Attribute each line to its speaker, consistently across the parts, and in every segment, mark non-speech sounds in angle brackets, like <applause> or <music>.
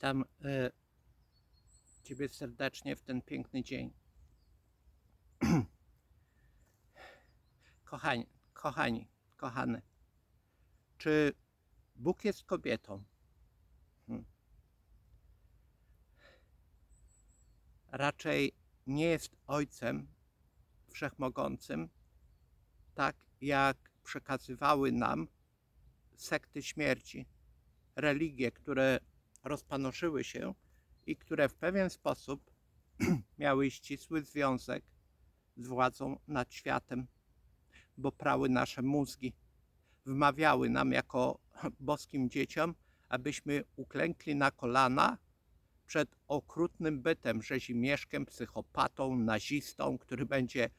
Speaker 1: Witam e, Ciebie serdecznie w ten piękny dzień. <clears throat> Kochani, kochani, kochane, czy Bóg jest kobietą? Hmm. Raczej nie jest ojcem wszechmogącym, tak jak przekazywały nam sekty śmierci, religie, które rozpanoszyły się i które w pewien sposób <clears throat> miały ścisły związek z władzą nad światem, bo prały nasze mózgi, wmawiały nam jako <clears throat> boskim dzieciom, abyśmy uklękli na kolana przed okrutnym bytem, rzezimieszkiem, psychopatą, nazistą, który będzie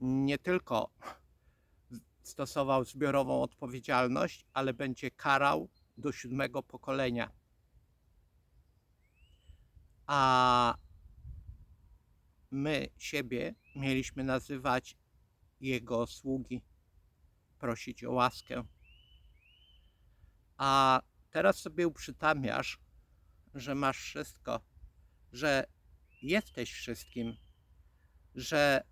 Speaker 1: nie tylko <clears throat> stosował zbiorową odpowiedzialność, ale będzie karał do siódmego pokolenia. A my siebie mieliśmy nazywać jego sługi, prosić o łaskę. A teraz sobie uprzytamiasz, że masz wszystko, że jesteś wszystkim, że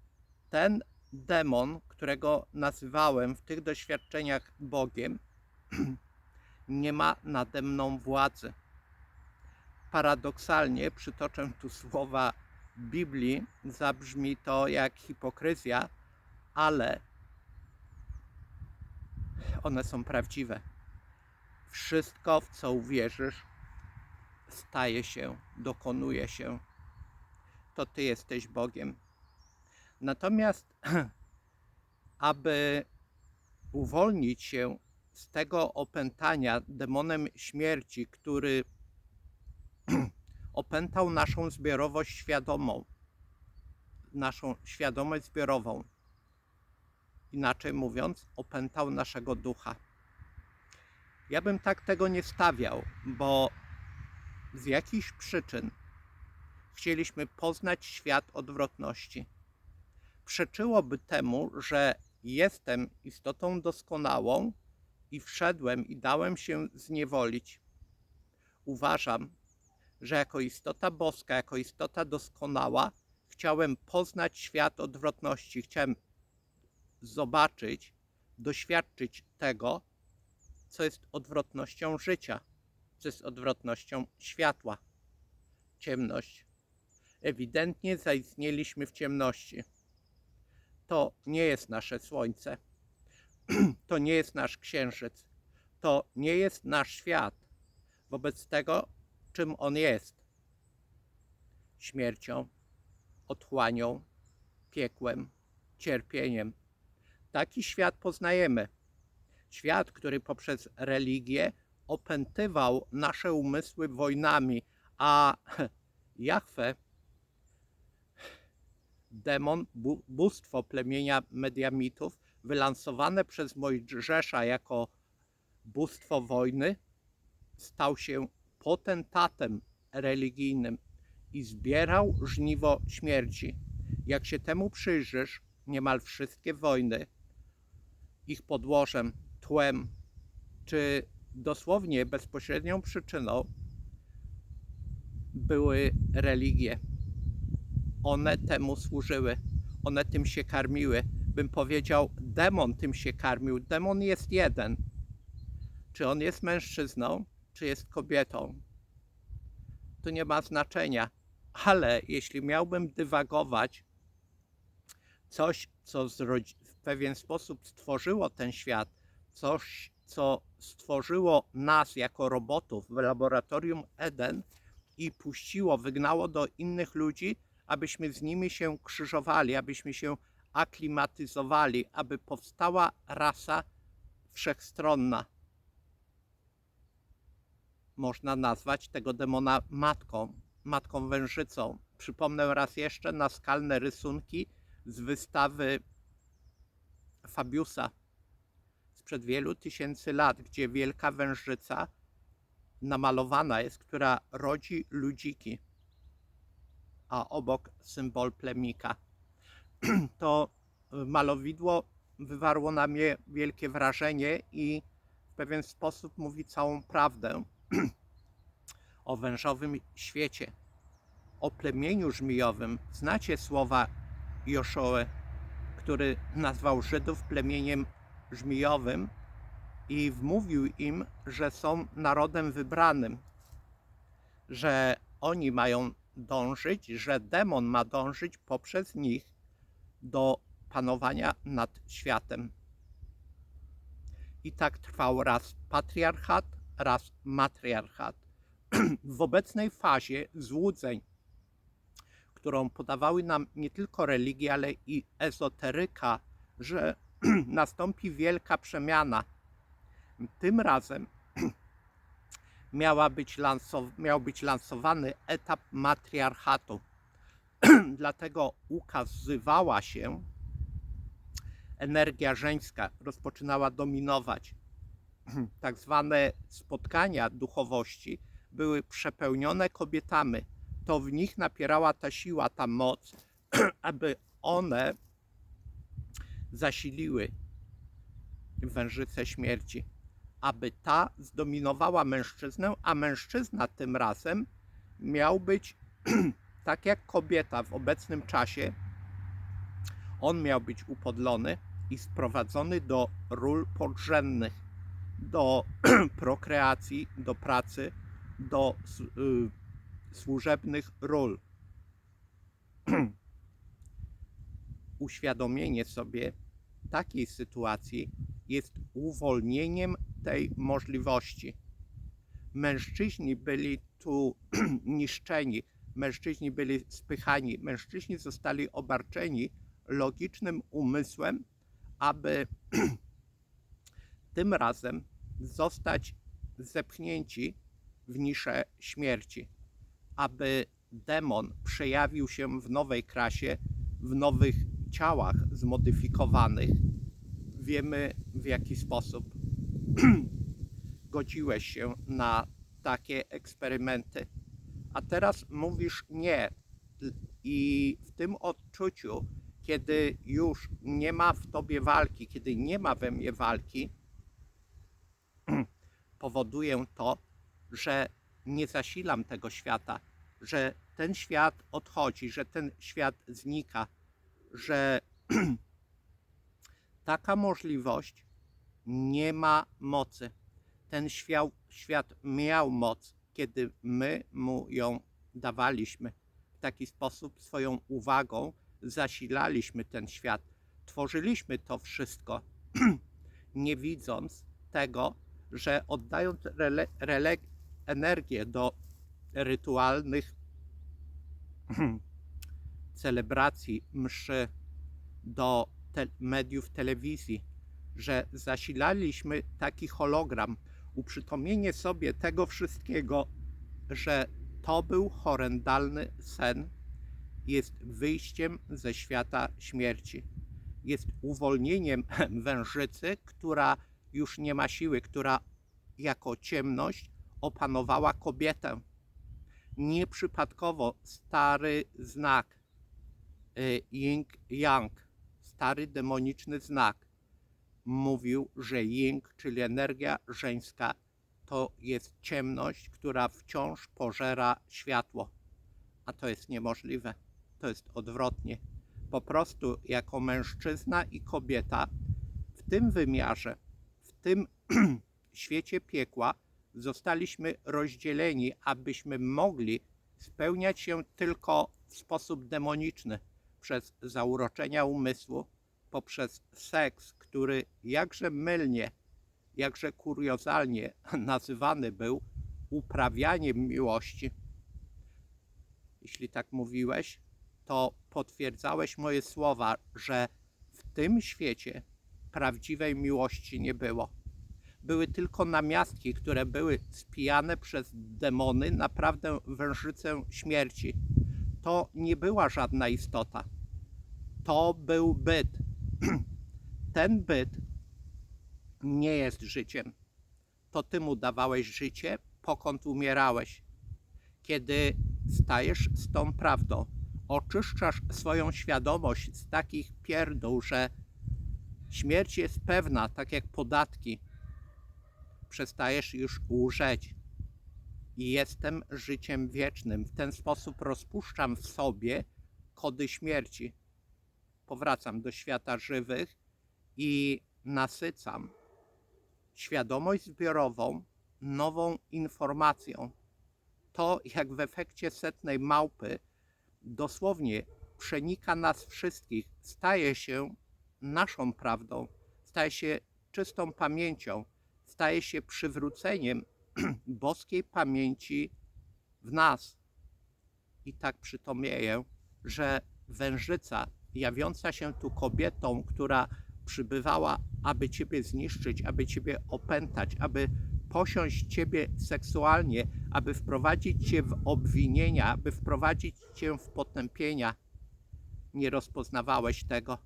Speaker 1: ten demon, którego nazywałem w tych doświadczeniach Bogiem, <clears throat> nie ma nade mną władzy. Paradoksalnie przytoczę tu słowa Biblii, zabrzmi to jak hipokryzja, ale one są prawdziwe. Wszystko, w co uwierzysz, staje się, dokonuje się. To Ty jesteś Bogiem. Natomiast, <clears throat> aby uwolnić się z tego opętania demonem śmierci, który opętał naszą zbiorowość świadomą, naszą świadomość zbiorową. Inaczej mówiąc, opętał naszego ducha. Ja bym tak tego nie stawiał, bo z jakichś przyczyn chcieliśmy poznać świat odwrotności. Przeczyłoby temu, że jestem istotą doskonałą i wszedłem i dałem się zniewolić. Uważam, że jako istota boska, jako istota doskonała, chciałem poznać świat odwrotności, chciałem zobaczyć, doświadczyć tego, co jest odwrotnością życia, co jest odwrotnością światła. Ciemność. Ewidentnie zaistnieliśmy w ciemności. To nie jest nasze słońce. <clears throat> To nie jest nasz księżyc. To nie jest nasz świat. Wobec tego, czym on jest? Śmiercią, otchłanią, piekłem, cierpieniem. Taki świat poznajemy. Świat, który poprzez religię opętywał nasze umysły wojnami, a <laughs> Jahwe, demon, bóstwo plemienia Mediamitów, wylansowane przez Mojżesza jako bóstwo wojny, stał się potentatem religijnym i zbierał żniwo śmierci. Jak się temu przyjrzysz, niemal wszystkie wojny, ich podłożem, tłem, czy dosłownie bezpośrednią przyczyną były religie. One temu służyły, one tym się karmiły. Bym powiedział, demon tym się karmił. Demon jest jeden. Czy on jest mężczyzną, czy jest kobietą? To nie ma znaczenia. Ale jeśli miałbym dywagować, coś, co w pewien sposób stworzyło ten świat, coś, co stworzyło nas jako robotów w laboratorium Eden i puściło, wygnało do innych ludzi, abyśmy z nimi się krzyżowali, abyśmy się aklimatyzowali, aby powstała rasa wszechstronna. Można nazwać tego demona matką, matką wężycą. Przypomnę raz jeszcze naskalne rysunki z wystawy Fabiusa sprzed wielu tysięcy lat, gdzie wielka wężyca namalowana jest, która rodzi ludziki, a obok symbol plemnika. <clears throat> To malowidło wywarło na mnie wielkie wrażenie i w pewien sposób mówi całą prawdę <clears throat> o wężowym świecie, o plemieniu żmijowym. Znacie słowa Joszoły, który nazwał Żydów plemieniem żmijowym i wmówił im, że są narodem wybranym, że oni mają dążyć, że demon ma dążyć poprzez nich do panowania nad światem. I tak trwał raz patriarchat, raz matriarchat. <clears throat> W obecnej fazie złudzeń, którą podawały nam nie tylko religie, ale i ezoteryka, że <clears throat> nastąpi wielka przemiana. Tym razem <clears throat> miała być miał być lansowany etap matriarchatu. Dlatego ukazywała się energia żeńska, rozpoczynała dominować. <clears throat> Tak zwane spotkania duchowości były przepełnione kobietami. To w nich napierała ta siła, ta moc, <clears throat> aby one zasiliły wężycę śmierci aby ta zdominowała mężczyznę, a mężczyzna tym razem miał być <clears throat> tak jak kobieta w obecnym czasie. On miał być upodlony i sprowadzony do ról podrzędnych, do <clears throat> prokreacji, do pracy, do y, służebnych ról. <clears throat> Uświadomienie sobie takiej sytuacji jest uwolnieniem tej możliwości. Mężczyźni byli tu <clears throat> niszczeni, mężczyźni byli spychani, mężczyźni zostali obarczeni logicznym umysłem, aby tym razem zostać zepchnięci w niszę śmierci, aby demon przejawił się w nowej krasie, w nowych ciałach zmodyfikowanych. Wiemy w jaki sposób <clears throat> godziłeś się na takie eksperymenty, a teraz mówisz nie. I w tym odczuciu, kiedy już nie ma w tobie walki, kiedy nie ma we mnie walki, powoduje to, że nie zasilam tego świata, że ten świat odchodzi, że ten świat znika, że <clears throat> taka możliwość nie ma mocy. Ten świat, świat miał moc, kiedy my mu ją dawaliśmy. W taki sposób swoją uwagą zasilaliśmy ten świat. Tworzyliśmy to wszystko, <clears throat> nie widząc tego, że oddając rele, rele, energię do rytualnych celebracji, mszy, do te, mediów telewizji, że zasilaliśmy taki hologram, uprzytomnienie sobie tego wszystkiego, że to był horrendalny sen, jest wyjściem ze świata śmierci. Jest uwolnieniem <laughs> wężycy, która już nie ma siły, która jako ciemność opanowała kobietę. Nieprzypadkowo stary znak y, yin-yang, stary demoniczny znak, mówił, że Ying, czyli energia żeńska, to jest ciemność, która wciąż pożera światło. A to jest niemożliwe. To jest odwrotnie. Po prostu jako mężczyzna i kobieta w tym wymiarze, tym <clears throat> świecie piekła zostaliśmy rozdzieleni, abyśmy mogli spełniać się tylko w sposób demoniczny przez zauroczenia umysłu, poprzez seks, który jakże mylnie, jakże kuriozalnie <laughs> nazywany był uprawianiem miłości. Jeśli tak mówiłeś, to potwierdzałeś moje słowa, że w tym świecie prawdziwej miłości nie było. Były tylko namiastki, które były spijane przez demony, naprawdę wężycę śmierci. To nie była żadna istota. To był byt. <clears throat> Ten byt nie jest życiem. To ty mu dawałeś życie, pokąd umierałeś. Kiedy stajesz z tą prawdą, oczyszczasz swoją świadomość z takich pierdół, że śmierć jest pewna, tak jak podatki, przestajesz już łżeć. i jestem życiem wiecznym. W ten sposób rozpuszczam w sobie kody śmierci. Powracam do świata żywych i nasycam świadomość zbiorową nową informacją. To, jak w efekcie setnej małpy, dosłownie przenika nas wszystkich, staje się naszą prawdą, staje się czystą pamięcią, staje się przywróceniem <clears throat> boskiej pamięci w nas. I tak przytomieję, że wężyca, jawiąca się tu kobietą, która przybywała, aby Ciebie zniszczyć, aby Ciebie opętać, aby posiąść Ciebie seksualnie, aby wprowadzić Cię w obwinienia, aby wprowadzić Cię w potępienia. Nie rozpoznawałeś tego,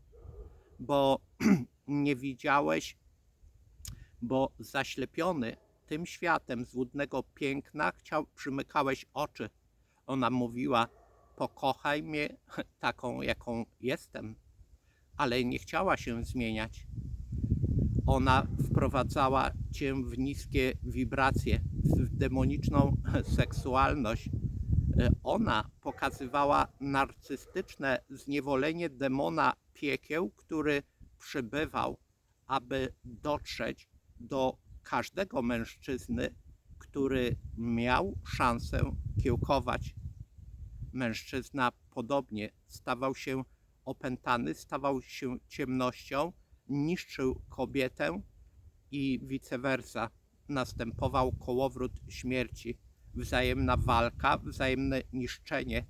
Speaker 1: bo <clears throat> nie widziałeś, bo zaślepiony tym światem złudnego piękna chciał, przymykałeś oczy. Ona mówiła, pokochaj mnie <laughs> taką, jaką jestem ale nie chciała się zmieniać. Ona wprowadzała cię w niskie wibracje, w demoniczną <laughs> seksualność. E, Ona pokazywała narcystyczne zniewolenie demona piekieł, który przybywał, aby dotrzeć do każdego mężczyzny, który miał szansę kiełkować. Mężczyzna podobnie stawał się opętany, stawał się ciemnością, niszczył kobietę i vice versa. Następował kołowrót śmierci, wzajemna walka, wzajemne niszczenie.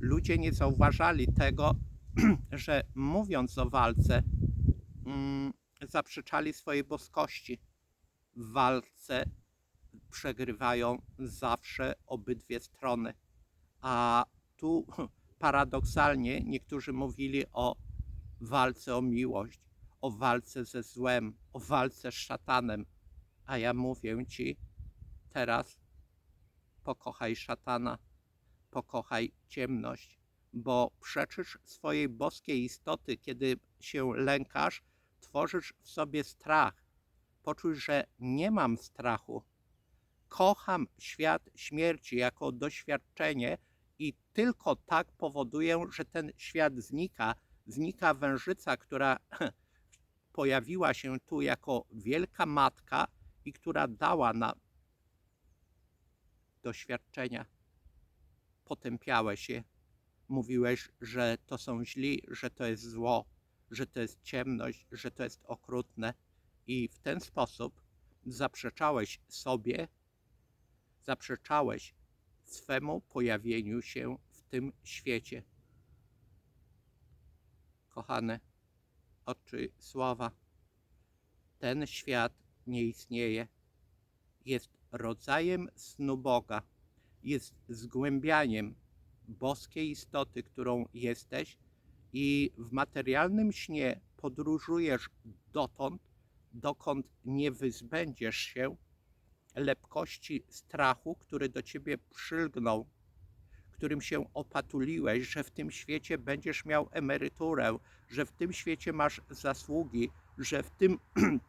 Speaker 1: Ludzie nie zauważali tego, <clears throat> że mówiąc o walce, mm, zaprzeczali swojej boskości. W walce przegrywają zawsze obydwie strony. A tu <clears throat> paradoksalnie niektórzy mówili o walce o miłość, o walce ze złem, o walce z szatanem. A ja mówię ci teraz pokochaj szatana, pokochaj ciemność, bo przeczysz swojej boskiej istoty, kiedy się lękasz, tworzysz w sobie strach. Poczuj, że nie mam strachu. Kocham świat śmierci jako doświadczenie, i tylko tak powoduje, że ten świat znika. Znika wężyca, która <clears throat> pojawiła się tu jako wielka matka i która dała nam doświadczenia. Potępiałeś je. Mówiłeś, że to są źli, że to jest zło, że to jest ciemność, że to jest okrutne. I w ten sposób zaprzeczałeś sobie, zaprzeczałeś swemu pojawieniu się w tym świecie. Kochane, oczy sława, ten świat nie istnieje. Jest rodzajem snu Boga, jest zgłębianiem boskiej istoty, którą jesteś, i w materialnym śnie podróżujesz dotąd, dokąd nie wyzbędziesz się lepkości strachu, który do ciebie przylgnął, którym się opatuliłeś, że w tym świecie będziesz miał emeryturę, że w tym świecie masz zasługi, że w tym <clears throat>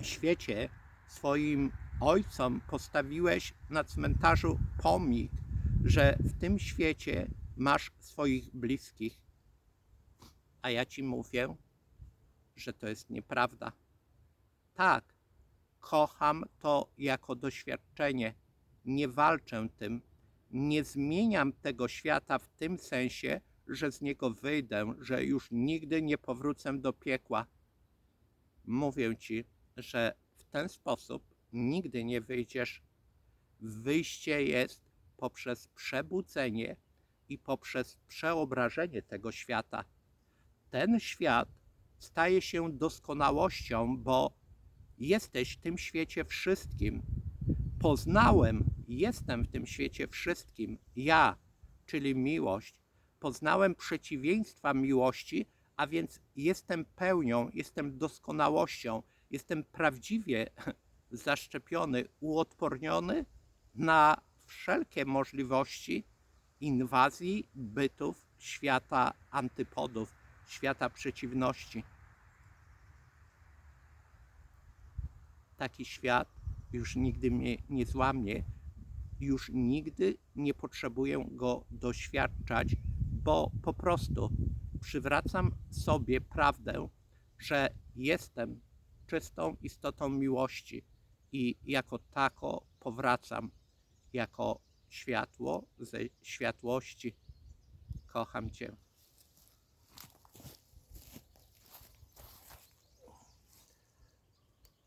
Speaker 1: świecie swoim ojcom postawiłeś na cmentarzu pomnik, że w tym świecie masz swoich bliskich. A ja ci mówię, że to jest nieprawda. Tak, kocham to jako doświadczenie. Nie walczę tym, nie zmieniam tego świata w tym sensie, że z niego wyjdę, że już nigdy nie powrócę do piekła. Mówię ci, że w ten sposób nigdy nie wyjdziesz. Wyjście jest poprzez przebudzenie i poprzez przeobrażenie tego świata. Ten świat staje się doskonałością, bo Jesteś w tym świecie wszystkim. Poznałem, jestem w tym świecie wszystkim. Ja, czyli miłość. Poznałem przeciwieństwa miłości, a więc jestem pełnią, jestem doskonałością, jestem prawdziwie <laughs> zaszczepiony, uodporniony na wszelkie możliwości inwazji bytów świata antypodów, świata przeciwności. taki świat już nigdy mnie nie złamie, już nigdy nie potrzebuję go doświadczać, bo po prostu przywracam sobie prawdę, że jestem czystą istotą miłości i jako tako powracam jako światło ze światłości. Kocham Cię.